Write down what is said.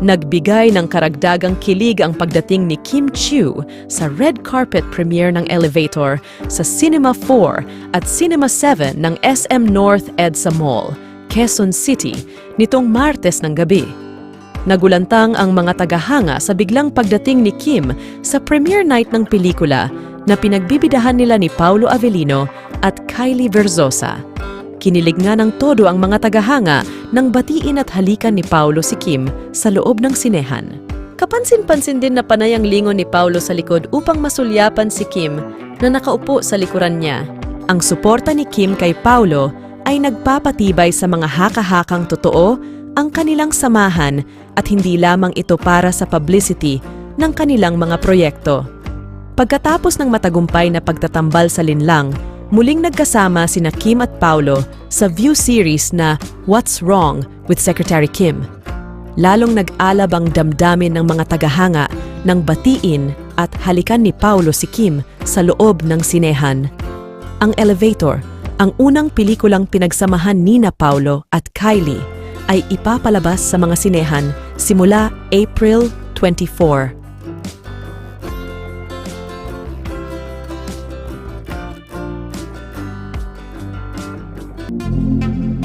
Nagbigay ng karagdagang kilig ang pagdating ni Kim Chiu sa red carpet premiere ng Elevator sa Cinema 4 at Cinema 7 ng SM North EDSA Mall, Quezon City, nitong Martes ng gabi. Nagulantang ang mga tagahanga sa biglang pagdating ni Kim sa premiere night ng pelikula na pinagbibidahan nila ni Paulo Avellino at Kylie Verzosa. Kinilig nga ng todo ang mga tagahanga nang batiin at halikan ni Paulo si Kim sa loob ng sinehan. Kapansin-pansin din na panay ang lingon ni Paulo sa likod upang masulyapan si Kim na nakaupo sa likuran niya. Ang suporta ni Kim kay Paulo ay nagpapatibay sa mga haka-hakang totoo ang kanilang samahan at hindi lamang ito para sa publicity ng kanilang mga proyekto. Pagkatapos ng matagumpay na pagtatambal sa linlang, muling nagkasama sina Kim at Paulo sa View series na What's Wrong with Secretary Kim. Lalong nag-alab ang damdamin ng mga tagahanga ng batiin at halikan ni Paulo si Kim sa loob ng sinehan. Ang Elevator, ang unang pelikulang pinagsamahan ni na Paulo at Kylie, ay ipapalabas sa mga sinehan simula April 24. Thank